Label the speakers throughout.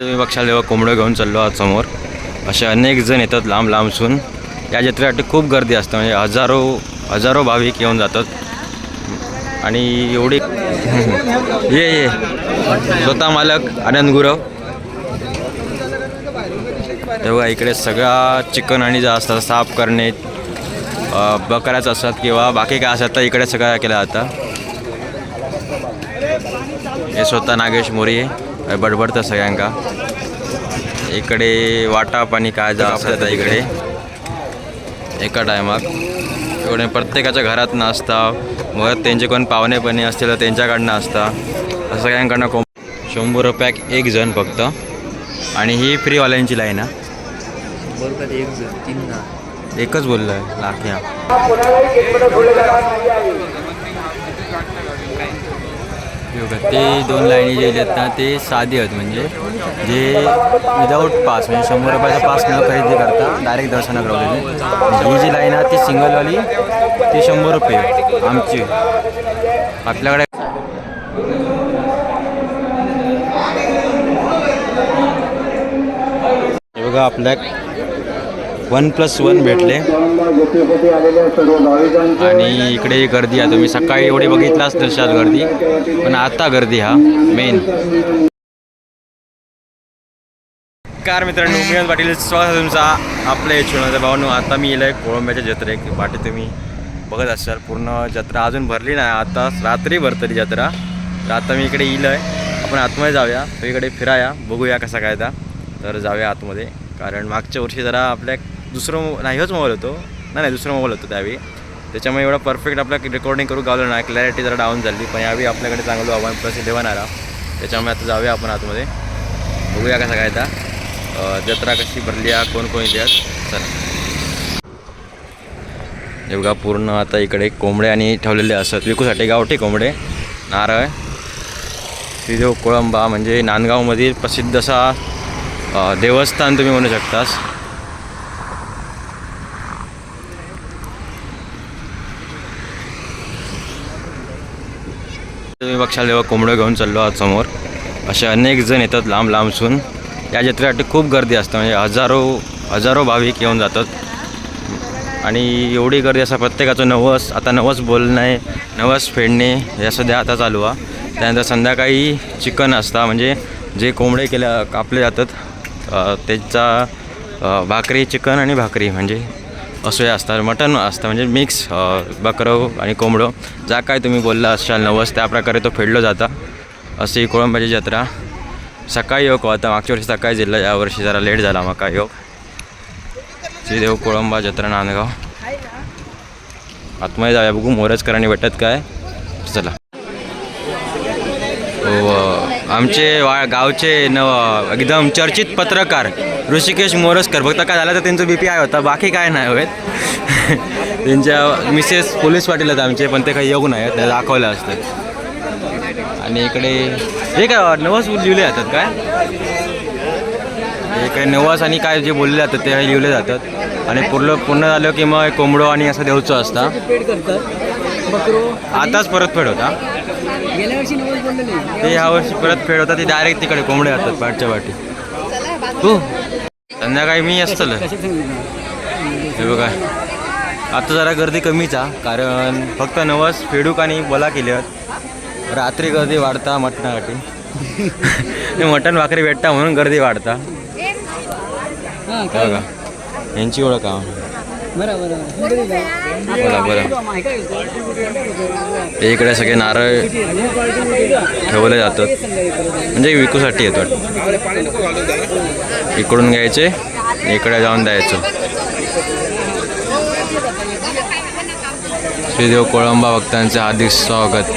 Speaker 1: तुम्ही बघशाल जेव्हा कोंबडं घेऊन चाललो आहात समोर. असे अनेक जण येतात लांब लांबसून. या जत्रेसाठी खूप गर्दी असते म्हणजे हजारो हजारो भाविक येऊन जातात. आणि एवढी ये ये. स्वतः मालक आनंद गुरव. तेव्हा इकडे सगळा चिकन आणि जे असतात साफ करणे बकऱ्याच असतात किंवा बाकी काय असतात तर इकडे सगळं केलं जातं. हे स्वतः नागेश मोरी. आहे बडबडतं सगळ्यांका. इकडे वाटा पाणी काय जा असतात इकडे. एका टायमाक इकडे प्रत्येकाच्या घरात असता मग त्यांचे कोण पाहुणे पणी असतील तर त्यांच्याकडनं असता असं सगळ्यांकडनं कोंब शंभर रुपयाक एक जण फक्त. आणि ही फ्रीवाल्यांची लाईन हा.
Speaker 2: बरोबर एक जण तीन ना
Speaker 1: एकच बोललो आहे. लाख्या बघा, ते दोन लाईनी जे आहेत ना ते साधी आहेत म्हणजे. जे विदाऊट पास म्हणजे शंभर रुपयाचा पास न खरेदी करता डायरेक्ट दर्शनात राहलेली ही जी लाईन आहे ती सिंगलवाली ती शंभर रुपये आमची. आपल्याकडे बघा आपल्या वन प्लस वन भेटले. आणि इकडे गर्दी आहे. तुम्ही सकाळी एवढी बघितलाच नशाल गर्दी पण आता गर्दी हा मेन कार मित्रांनो मी पाटील. स्वागत आहे तुमचा आपल्या यशवंत भावनो आता मी येलो आहे कोळंब्याच्या जत्रेक वाटे तुम्ही बघत असाल. पूर्ण जत्रा अजून भरली नाही. आता रात्री भरतली जत्रा. तर आता मी इकडे येलो आहे आपण आतमध्ये जाऊया. तो इकडे फिराया. बघूया कसा काय तर जाऊया आतमध्ये. कारण मागच्या वर्षी जरा आपल्या दुसरं नाही होच मोबाईल होतो. नाही नाही दुसरा मोबाईल होतो त्यावेळी. त्याच्यामुळे एवढा परफेक्ट आपला रेकॉर्डिंग करू गावलं ना क्लॅरिटी जरा डाऊन झाली. पण यावेळी आपल्याकडे चांगलं आव्हान प्रसिद्ध देवानारा त्याच्यामुळे आता जाऊया आपण आतमध्ये. बघूया कसा काय आता. जत्रा कशी भरली आहे कोण कोण येते चला. हे बघा पूर्ण आता इकडे कोंबडे आणि ठेवलेले असतात. विकूसाठी गावठी कोंबडे. नारळ. श्रीदेव कोळंबा म्हणजे नांदगावमधील प्रसिद्ध असा देवस्थान तुम्ही म्हणू शकतास. तुम्ही बघशाल जेव्हा कोंबडं घेऊन चाललो आज समोर. असे अनेक जण येतात लांब लांबसून या जत्रेसाठी खूप गर्दी असते. म्हणजे हजारो हजारो भाविक येऊन जातात. आणि एवढी गर्दी असा प्रत्येकाचं नवस आता नवस बोलणे नवस फेडणे या सध्या आता चालू आहे. त्यानंतर संध्याकाळी चिकन असता. म्हणजे जे कोंबडे केल्या कापले जातात त्याचा भाकरी चिकन आणि भाकरी. म्हणजे असं असतात. मटण असतं म्हणजे मिक्स बकरं आणि कोंबडं. जा काय तुम्ही बोलला असाल नवस त्या प्रकारे तो फेडलो जाता. अशी कोळंबाची जत्रा. सकाळी योग आता मागच्या वर्षी सकाळी जिल्हा यावर्षी जरा लेट झाला मका योग. श्रीदेव कोळंबा जत्रा नांदगाव. आतमध्ये जाऊया बघू मोरजकरांनी भेटत काय. चला. हो आमचे वा गावचे न एकदम चर्चित पत्रकार ऋषिकेश मोरजकर फक्त काय झालं तर त्यांचं बी पी आय होता. बाकी काय नाही होत. त्यांच्या मिसेस पोलीस पाटील आहेत आमचे पण ते काही येऊ नाही ते दाखवलं असतं. आणि इकडे हे काय नवस लिहिले जातात काय? हे काही नवस आणि काय जे बोलले जातात ते लिहिले जातात. आणि पूर्ण पूर्ण झालं की मग कोंबडो आणि असं देऊचं असतं. आताच परतफेड होता. ते ह्या वर्षी परत फेड होता. ते डायरेक्ट तिकडे कोंबडे जातात पाठच्या पाठी. हो संध्याकाळी मी असतं हे बघा. आता जरा गर्दी कमीच आहे कारण फक्त नवस फेडूक आणि बोला केले आहेत रात्री गर्दी वाढता मटणासाठी. मटण भाकरी भेटता म्हणून गर्दी वाढता. बघा. यांची ओळख आहे. बोला इकडे सगळे नारळ ठेवले जातात. म्हणजे विकूसाठी येतो इकडून घ्यायचे इकडे जाऊन द्यायचं. श्रीदेव कोळंबा भक्तांचे हार्दिक स्वागत.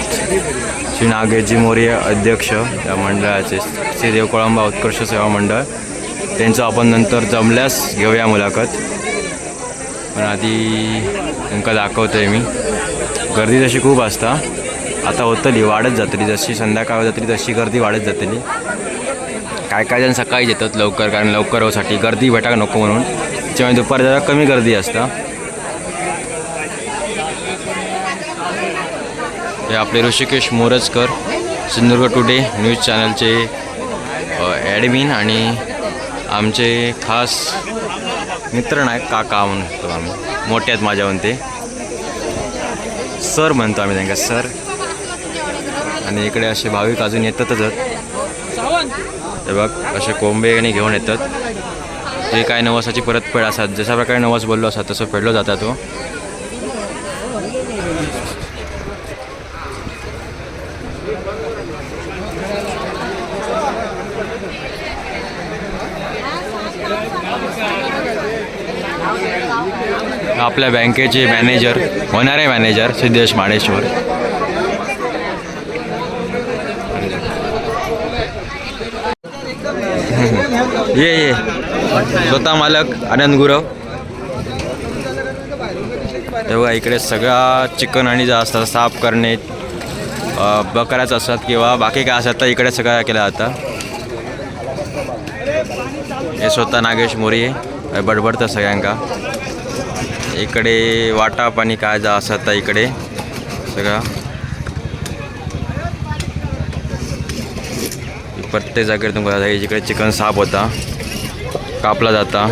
Speaker 1: श्री नागेशजी मोरे अध्यक्ष या मंडळाचे. श्रीदेव कोळंबा उत्कर्ष सेवा मंडळ. त्यांचं आपण नंतर जमल्यास घेऊया मुलाखत. पण आधी त्यांना दाखवतोय मी. गर्दी तशी खूप असता. आता होतली वाढत जातली. जशी संध्याकाळ जातली तशी गर्दी वाढत जातली. काय काय जण सकाळी येतात लवकर कारण लवकर होसाठी गर्दी भेटा नको म्हणून. त्याच्यामुळे दुपारी जरा कमी गर्दी असता. हे आपले ऋषिकेश मोरजकर सिंधुदुर्ग टुडे न्यूज चॅनलचे ॲडमिन आणि आमचे खास मित्र नाही काका म्हणतो आम्ही. मोठे आहेत माझ्याहून ते सर म्हणतो आम्ही त्यांना सर. आणि इकडे असे भाविक अजून येतातच. ते बघ असे कोंबे आणि घेऊन येतात. जे काय नवसाची परतफेड असतात जशा प्रकारे नवस बोललो असतात तसं फेडलो जाता तो हो. आपल्या बँकेचे मॅनेजर होणारे मॅनेजर सिद्धेश माडेश्वर. ये ये. स्वतः मालक आनंद गुरव. तेव्हा इकडे सगळा चिकन आणि जे असतात साफ करणे बकऱ्याच असतात किंवा बाकी काय असतात तर इकडे सगळं केलं जातं. हे स्वतः नागेश मोरी आहे बडबडतं सगळ्यांका. इकडे वाटा पाणी काय जा असं आता इकडे सगळं. प्रत्येक जागेवर तुमका इकडे चिकन साफ होता कापला जाता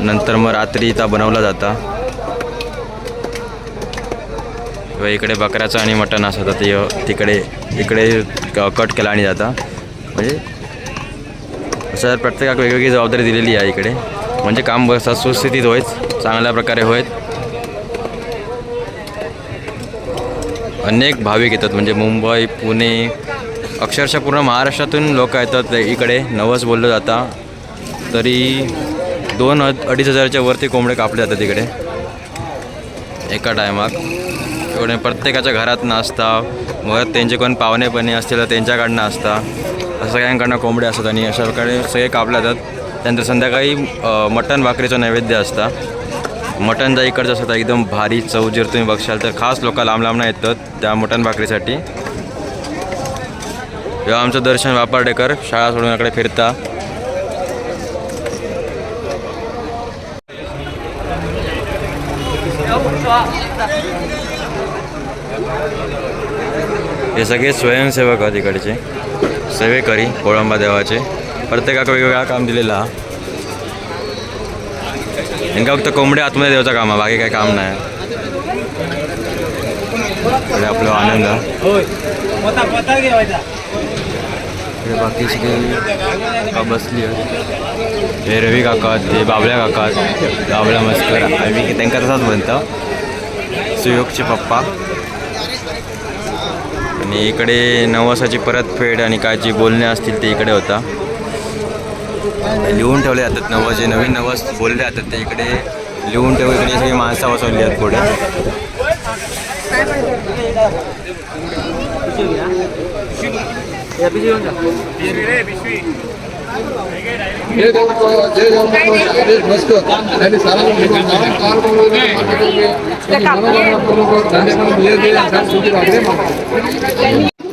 Speaker 1: नंतर मग रात्री इथं बनवला जाता. व इकडे बकऱ्याचं आणि मटण असं ते तिकडे इकडे कट केला आणि जाता. म्हणजे असं प्रत्येकाक वेगवेगळी जबाबदारी दिलेली आहे इकडे. म्हणजे काम बस सुस्थितीत होयच. चांगल्या प्रकारे होत अनेक भाविक येतात म्हणजे मुंबई पुणे अक्षरशः पूर्ण महाराष्ट्रातून लोक येतात इकडे. नवस बोललं जाता. तरी दोन अडीच हजारच्या वरती कोंबडे कापले जातात इकडे. एका टायमात. एवढे प्रत्येकाच्या घरात असता मग त्यांचे कोण पाहुणेपणे असतील तर त्यांच्याकडनं असता सगळ्यांकडनं कोंबडे असतात आणि अशा प्रकारे सगळे कापले जातात. त्यानंतर संध्याकाळी मटण भाकरीचं नैवेद्य असता. मटण जा इकडचं असं एकदम भारी चव जर तुम्ही बघशाल तर खास लोक लांब नाही येतात त्या मटण भाकरीसाठी. किंवा आमचं दर्शन वापार्डेकर शाळा सोडून इकडे फिरता. हे सगळे स्वयंसेवक आहेत इकडचे. सेवेकरी कोळंबा देवाचे. प्रत्येकाक वेगवेगळा काम दिलेला. हा यांका फक्त कोंबडे आतमध्ये देवाचं काम आहे बाकी काही काम नाही इकडे आपलं आनंद बाकी सगळे का बसली हे रवी काका आहेत, ते बाबल्या काका आहेत, बाबल्या मस्कर आम्ही त्यांना तसाच म्हणतो सुयोगचे पप्पा। आणि इकडे नवसाची परतफेड आणि काय जे बोलणे असतील ते इकडे होता। लिहून ठेवले जातात नवं जे नवीन नवस बोलले जातात ते इकडे लिहून ठेवून इकडे सगळी माणसं बसवली आहेत पुढे
Speaker 3: आणि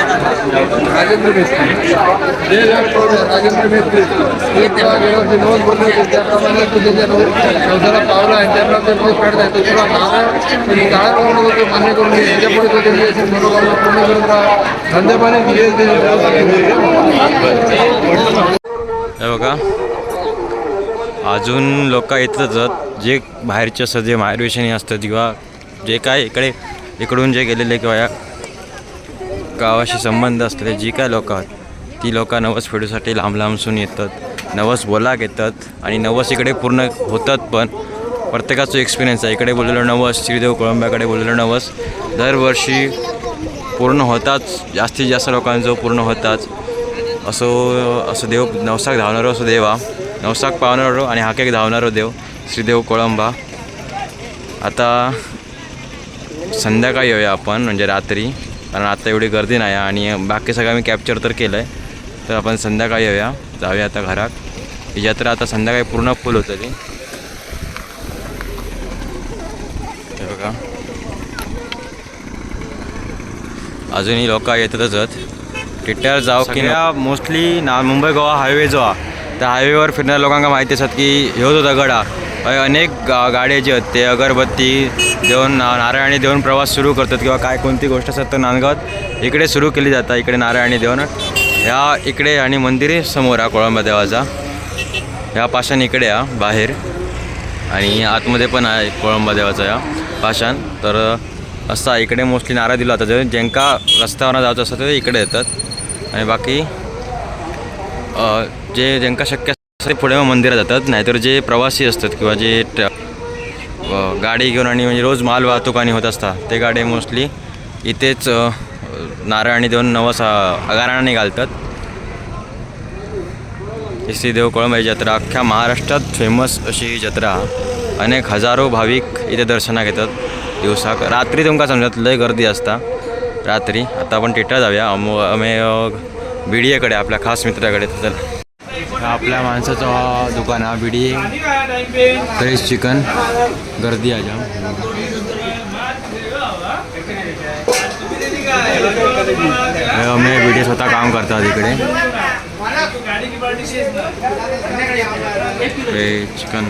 Speaker 3: राजेंद्र मेस्त्री जय जवान राजेंद्र मेस्त्री एक गेलो जे नोंद बोलले त्याप्रमाणे तू त्याच्या संसारा पावला आणि त्याप्रमाणे नोंद काढताय तो तुला नारळ आणि काळा करून होतो मान्य करून घे याच्यापुढे तो त्यांची अशी मनोकामना पूर्ण करून राहा धंदेपाने दिले
Speaker 1: हे बघा. अजून लोक येतच जे बाहेरचे असतात जे मायर्वेशनी असतात किंवा जे काय इकडे इकडून जे गेलेले किंवा या गावाशी संबंध असलेले जी काय लोक आहेत ती लोक नवस फेडूसाठी लांब लांबसून येतात. नवस बोला येतात आणि नवस इकडे पूर्ण होतात पण प्रत्येकाचं एक्सपिरियन्स आहे. इकडे बोललेलं नवस श्रीदेव कोळंब्याकडे बोललेलं नवस दरवर्षी पूर्ण होताच. जास्तीत जास्त लोकांचं पूर्ण होताच. असो असं देव नवसाक धावणारो असो देवा नवसाक पावणारो आणि हाकेक धावणारो देव श्रीदेव कोळंबा. आता संध्याकाळी येऊया आपण म्हणजे रात्री. कारण आता एवढी गर्दी नाही आहे आणि बाकी सगळं मी कॅप्चर तर केलं आहे तर आपण संध्याकाळी येऊया. जाऊया आता घरात. ही जत्रा आता संध्याकाळी पूर्ण फुल होतली हे बघा. अजूनही लोक येतातच आहेत. जाऊ की मोस्टली ना मुंबई गोवा हायवे जो हा त्या हायवेवर फिरणाऱ्या लोकांना माहिती असतात की ह्यो जो दगड हा अनेक गा गाडये आहेत ते अगरबत्ती देऊन नारायणी देऊन प्रवास सुरू करतात किंवा काय कोणती गोष्ट असतात तर नांदगावात इकडे सुरू केली जातात इकडे नारायणी देऊन. ह्या इकडे आणि मंदिर समोर हा कोळंबा देवाचा. ह्या पाषाण इकडे हा बाहेर. आणि आतमध्ये पण आहे कोळंबा देवाचा या पाषाण. तर असा इकडे मोस्टली नारा दिला होता जे- ज्यांका रस्त्यावर जायचं असतं ते इकडे येतात. आणि बाकी जे ज्यांका शक्य ते पुढे मग मंदिरात जातात. नाहीतर जे प्रवासी असतात किंवा जे ट- गाडी घेऊन आणि म्हणजे रोज माल वाहतूक आणि होत असतात ते गाडी मोस्टली इथेच नारळ आणि देऊन नवस अगाराने घालतात. ही देव कोळंबाई जत्रा अख्ख्या महाराष्ट्रात फेमस अशी ही जत्रा. अनेक हजारो भाविक इथे दर्शना घेतात. दिवसाक रात्री तुमका समजत लय गर्दी असता. रात्री आता आपण टिटा जाऊया. अमो आम्ही बिडियेकडे आपल्या खास मित्राकडे. तर आपल्या माणसाचं दुकान हा बिडी. फ्रेश चिकन गर्दी आहे जाम. बिडी स्वतः काम करतात इकडे. चिकन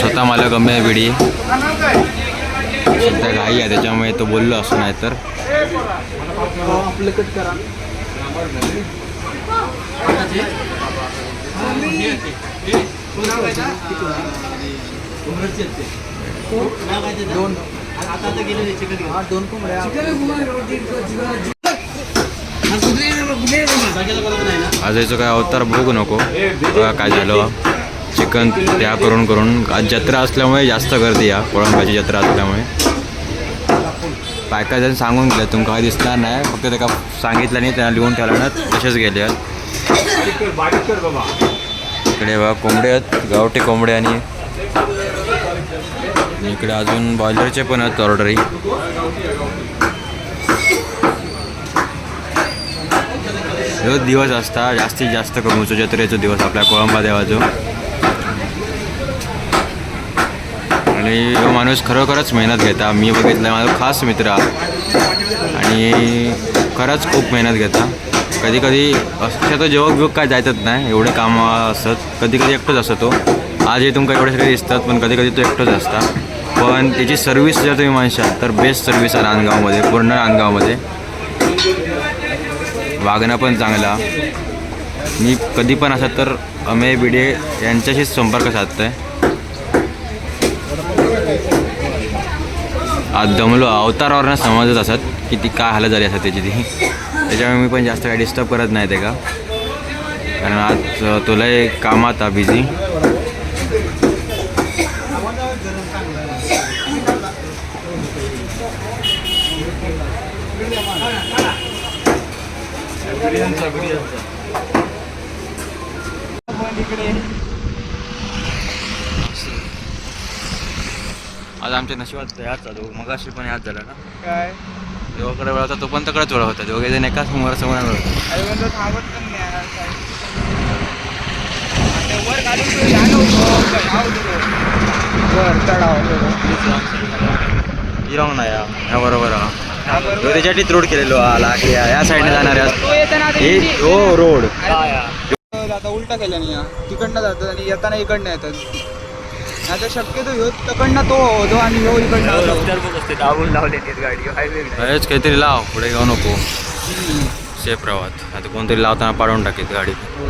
Speaker 1: स्वतः मला गमे बिडी. सध्या घाई आहे त्याच्यामुळे तो बोललो असं नाही तर. आज याचं काय अवतार बघू नको. बघा काय झालं. चिकन त्या करून करून आज जत्रा असल्यामुळे जास्त गर्दी या कोळंबाची जत्रा असल्यामुळे. काय काय जण सांगून गेलं तुमका काय दिसणार नाही. फक्त त्याला सांगितलं नाही त्यांना लिहून ठेवलं ना तसेच गेले आहेत. इकडे बघा कोंबडे आहेत. गावठी कोंबडे आणि इकडे अजून बॉयलरचे पण आहेत ऑर्डरी ह्यो दिवस असता जास्तीत जास्त करूचो जत्रेचो दिवस आपल्या कोळंबा देवाचो आणि ह्यो माणूस खरोखरच मेहनत घेता. मी बघितलं माझा खास मित्र. आणि खरंच खूप मेहनत घेता. कधी कधी शक्यतो जेवक बिवक काय जायचंच नाही एवढे कामं असतात कधी कधी एकटोच असतो तो. आजही तुमका एवढे सगळे दिसतात पण कधी कधी तो एकटोच असता. पण त्याची सर्व्हिस जर तुम्ही म्हणशाल तर बेस्ट सर्व्हिस आहे रानगावमध्ये पूर्ण रानगावमध्ये. वागणं पण चांगला. मी कधी पण असं तर अमेय बिडे यांच्याशीच संपर्क साधतोय. आज दमलो अवतारावरनं समजत असत की ती काय हालत झाली असत त्याची ती त्याच्यामुळे मी पण जास्त काय डिस्टर्ब करत नाही ते का. कारण आज तुलाही तुला एक कामात बिझी आज आमच्या नशिबात याच चालू मगाशी पण याच झाला ना.
Speaker 4: काय?
Speaker 1: देवाकडे वळवता तो पण तकडेच वळ होता. दोघे जण एकाच समोर समोर
Speaker 4: थांबत पण नाही वर ह्या होतं तो. वर चढाव.
Speaker 1: हिरावून नाही हा. ह्या बरोबर हा
Speaker 4: हा.
Speaker 1: तो त्याच्यासाठी रोड केलेलो आला की या साईडने जाणार
Speaker 4: आता
Speaker 1: हे रोड
Speaker 4: आता उलटा केला नाही हा. तिकडनं जातात आणि येताना इकडनं येतात. आता शक्यतो ह्यो तकडनं तो होतो आणि ह्यो इकडनं.
Speaker 1: अरेच काहीतरी लाव पुढे जाऊ नको. सेफ राहत आता कोणतरी लावताना पाडून टाकेत गाडी
Speaker 4: हो,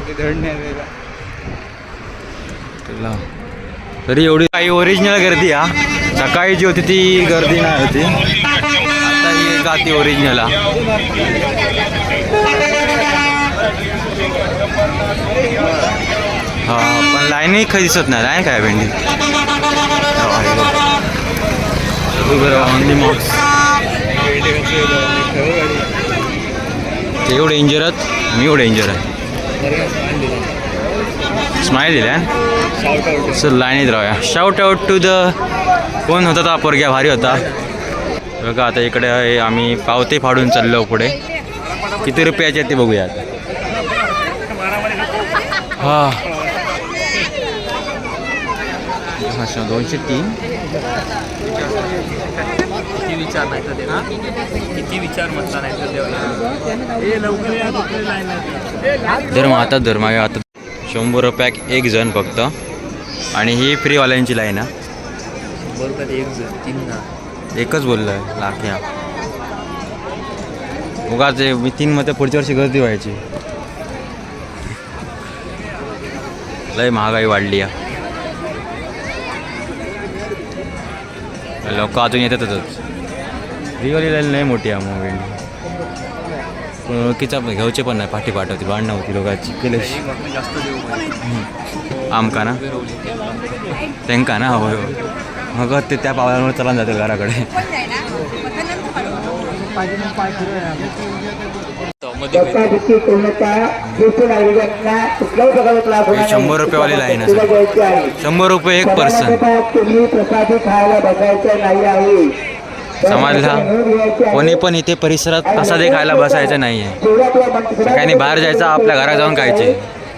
Speaker 1: तरी एवढी काही ओरिजिनल गर्दी हा. सकाळी जी होती ती गर्दी नाही होती. जाते ओरिजिनल हा पण लाईनही काही दिसत नाही लाईन काय भेंडी? ऑनली मॉक्स ते एवढे इंजर आहेत? मी एवढे इंजर आहे. स्माईल दिल्या सर लाईनीत राहूया. शाउट आउट टू द कोण होता तो पोरग्या? भारी होता. बघा आता इकडे हे आम्ही पावते फाडून चाललो पुढे. किती रुपयाचे आहेत ते बघूया आता हा. अच्छा दोनशे तीन.
Speaker 5: विचार नाही तर देवा किती विचार म्हटला नाही तर देवा लवकर या कुठली लाईन नाही
Speaker 1: धर्म आता धर्म आहे आता शंभर रुपयाक एक जण फक्त. आणि ही फ्रीवाल्यांची लाईन हा
Speaker 5: बरोबर एक जण तीन ना
Speaker 1: एकच बोललं आहे लाख्या. उगाच हे मी तीन मध्ये पुढच्या वर्षी गर्दी व्हायची. लय महागाई वाढली या. लोक अजून येतातच फ्रीवाली लय लय मोठी आहे मूवी पण ओळखीचा पण पण नाही पाठी पाठवते भांडणं होती लोकांची
Speaker 5: केलं
Speaker 1: आमका ना? त्यांका ना? हवं होय. मग ते त्या पावलांवर चला जाते घराकडे. शंभर रुपयेवाली लाईन शंभर रुपये एक पर्सन
Speaker 6: नाही
Speaker 1: समाजला कोणी पण इथे परिसरात प्रसादे खायला बसायचं नाही आहे सगळ्यांनी बाहेर जायचं आपल्या घरात जाऊन खायचे.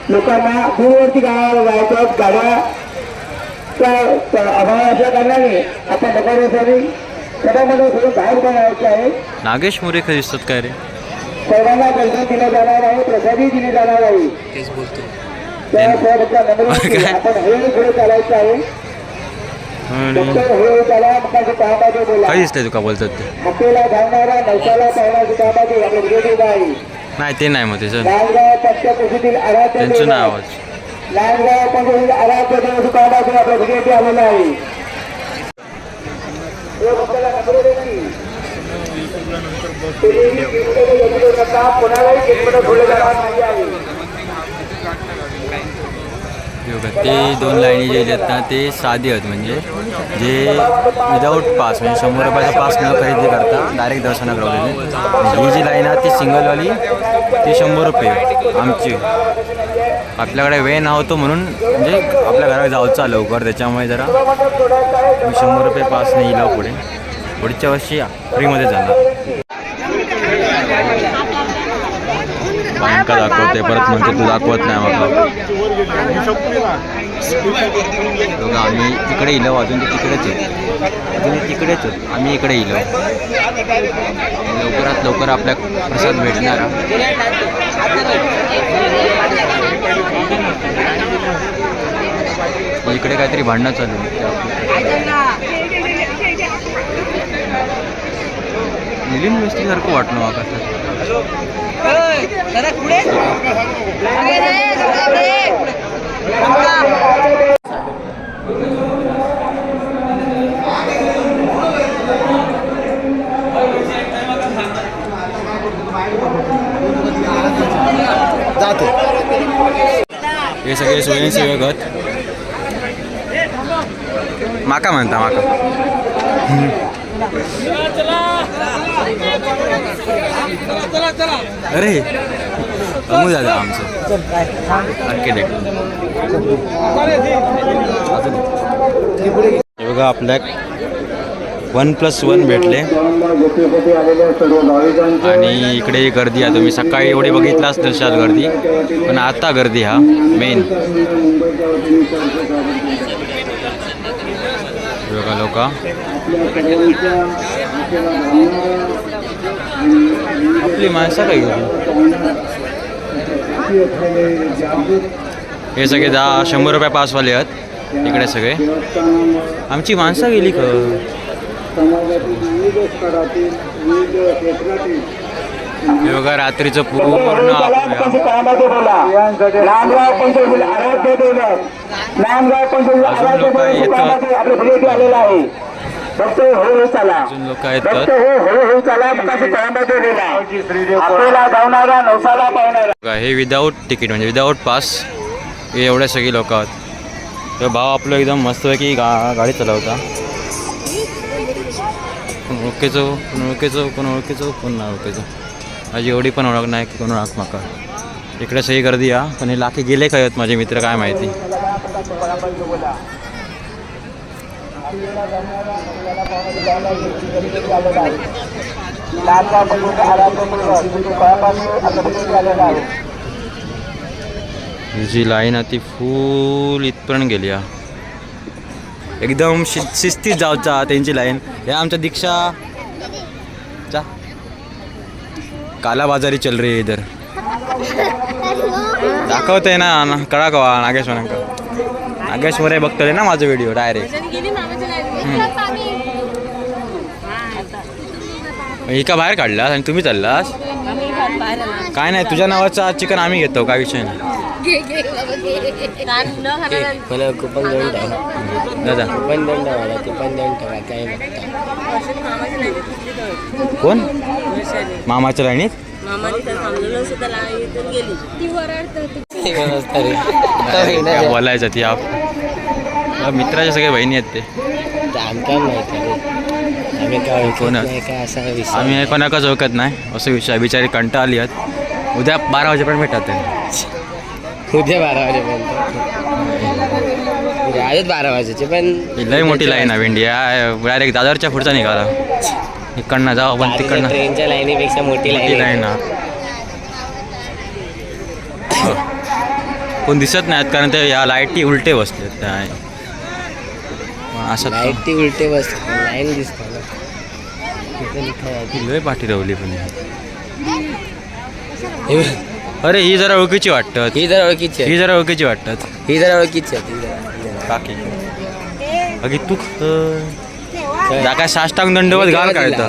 Speaker 6: लोकांना दूरवरती गावाला जायचं गाड्या अभाव असल्या कारणाने आपण नगरसाठी सभामध्ये सोडून बाहेर आहे.
Speaker 1: नागेश मोरे खरे दिसतात काय रे?
Speaker 6: सर्वांना दिलं जाणार आहे प्रसादी दिली जाणार आहे.
Speaker 5: तेच बोलतो
Speaker 6: त्या सर्वांच्या नम्रतेने
Speaker 1: काय?
Speaker 6: आपण हळूहळू पुढे चालायचं आहे.
Speaker 1: काय दिसतंय तुका बोलतात ते?
Speaker 6: धावणारा पाहण्याची आपले विरोधी
Speaker 1: नाही ते नाही मग त्याचं त्यांचं
Speaker 6: देव
Speaker 1: नाही
Speaker 6: आहे. आराध्य देवाची कामाचे आपल्या विरोधी आलेला आहे कोणालाही केसमध्ये ठेवले जाणार नाही आहे
Speaker 1: हे बघा, ते दोन लाईनी जे आहेत ना ते साधी आहेत. म्हणजे जे विदाऊट पास म्हणजे शंभर रुपयाचा पास न खरेदी करता डायरेक्ट दर्शनात लावलेले ही जी लाईन आहे ती सिंगलवाली ती शंभर रुपये आमची. आपल्याकडे वेळ नव्हतो म्हणून म्हणजे आपल्या घरात जाऊचा लवकर. त्याच्यामुळे जरा शंभर रुपये पास नाही इला पुढे. पुढच्या वर्षी फ्रीमध्ये जाणार. बँका दाखवते परत म्हणते तू दाखवत नाही मला बघा आम्ही तिकडे इलो अजून ते तिकडेच आहे अजून तिकडेच आहेत. आम्ही इकडे इलो. लवकरात लवकर आपल्या प्रसाद भेटणार. इकडे काहीतरी भांडणं चालू आहे. मिलिंद वस्तीसारखं वाटणं माका तर हे सगळे स्वयंसेवक आहेत माका म्हणता माका अरे अमू दादा आमचं. आर्किटेक्ट हे बघा आपल्या वन प्लस वन भेटले. आणि इकडे गर्दी आहे. तुम्ही सकाळी एवढी बघितला नशाल गर्दी पण आता गर्दी हा मेन बघा लोक. आपली माणसं काय हे सगळे दहा शंभर रुपये पासवाले आहेत. इकडे सगळे. आमची माणसं गेली ख हे बघा रात्रीचं पूर्ण अजून लोकं येतात.
Speaker 6: फक्त हळूहळू चाला हो हळूहळू चाला आपल्याला धावणारा नवसाला पावणारा
Speaker 1: हे विदाऊट तिकीट म्हणजे विदाऊट पास हे एवढे सगळे लोक आहेत. तर भाव आपलं एकदम मस्तपैकी गा गाडी चालवता. कोण ओळखेचो कोण ओळखेचो कोण ओळखेचो कोण नाही ओळखेचो. माझी एवढी पण ओळख नाही की कोण ओळख माका. इकडे सगळी गर्दी हा. पण हे लाखे गेले काय आहेत माझे मित्र काय माहिती?
Speaker 6: आहे
Speaker 1: जी लाईन आहे ती फुल इथपर्यंत गेली हा. एकदम शि शिस्तीत जाऊचा त्यांची लाईन. हे आमच्या दीक्षा. चा काला बाजारी चल रही इधर. दाखवते ना कळा कवा नागेश्वरांक नागेश्वर हे बघतले ना माझा व्हिडिओ डायरेक्ट ही का बाहेर काढलास आणि तुम्ही चाललास? काय नाही तुझ्या नावाचा चिकन आम्ही घेतो काय विषय नाही.
Speaker 7: कुपन देऊन टाका.
Speaker 1: दादा.
Speaker 7: कुपन देऊन टाका मला कुपन देऊन टाका काय बघता.
Speaker 1: कोण? मामाच्या काय बोलायचं ती आप मित्राच्या सगळ्या बहिणी आहेत ते.
Speaker 7: आमका माहिती रे आम्ही काय
Speaker 1: कोण?
Speaker 7: ओळखत नाही का असा विषय?
Speaker 1: आम्ही कोणाकाच ओळखत नाही असं विषय बिचारी कंटा आली आहेत. उद्या बारा वाजेपर्यंत भेटतात ते.
Speaker 7: उद्या बारा वाजेपर्यंत. उद्या आजच बारा वाजायचे पण
Speaker 1: लय मोठी लाईन आहे भेंडी डायरेक्ट दादरच्या पुढचा निघाला. इकडनं जाऊ पण तिकडनं.
Speaker 7: ट्रेनच्या लाईनीपेक्षा मोठी लाईन
Speaker 1: लाईन. कोण दिसत नाहीत कारण ते या लाईटी उलटे बसलेत. असं
Speaker 7: लाइट ती उलटे बस लाईन
Speaker 1: लय पाठी रवली पण अरे ही जरा ओळखीची वाटतात.
Speaker 7: ही जरा ओळखीची
Speaker 1: ही जरा ओळखीची वाटतात.
Speaker 7: ही जरा ओळखीची.
Speaker 1: काकी. अगी तू काय? साष्टांग दंडवत घाल काढता.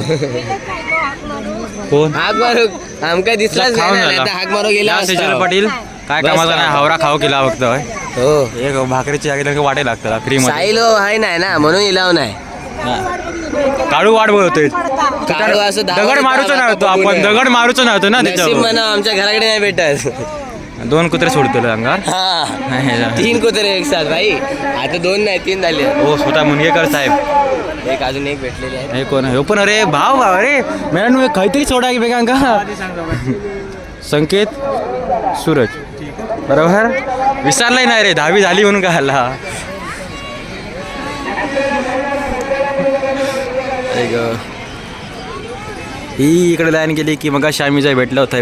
Speaker 1: कोण?
Speaker 7: हाक मारू. आमका तर हाक मारू गेला
Speaker 1: पाटील. काय कामाचा? नाही हावरा खाऊ केला फक्त होय.
Speaker 7: हो.
Speaker 1: एक भाकरीची जागी वाटे लागतात फ्री मध्ये.
Speaker 7: साईलो आहे नाही ना म्हणून इलाव नाही.
Speaker 1: हा. काळू वाट बोलतोय
Speaker 7: काळू असं दहा
Speaker 1: दगड
Speaker 7: वाजता
Speaker 1: मारूचं नव्हतं आपण दगड मारूचं नव्हतं ना
Speaker 7: नशीब
Speaker 1: त्याच्यावर.
Speaker 7: म्हणा आमच्या घराकडे नाही भेटत.
Speaker 1: दोन कुत्रे सोडतो अंगार
Speaker 7: हा. तीन कुत्रे एक साथ भाई. आता दोन नाही तीन झाले.
Speaker 1: हो स्वतः मुनगेकर साहेब.
Speaker 7: एक अजून एक भेटलेले आहे.
Speaker 1: हे कोण हे पण अरे भाव भाव अरे. मॅडम काहीतरी सोडा की बेगांका संकेत सूरज. बरोबर? विसरलाय नाही रे दहावी झाली म्हणून का हल्ला ही इकडे लाईन गेली की मग आम्ही जाय भेटलं होतं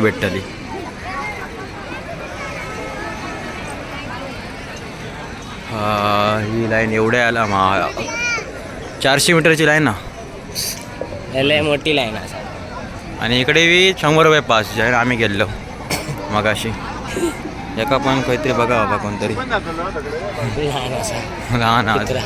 Speaker 1: हा ही लाईन एवढ्या आला मा. चारशे मीटरची लाईन ना?
Speaker 7: लय मोठी लाईन
Speaker 1: आणि इकडे बी शंभर रुपये पास जे आम्ही गेलो मगाशी. एका पण काहीतरी बघा बाबा कोणतरी.
Speaker 7: लहान कुत्रा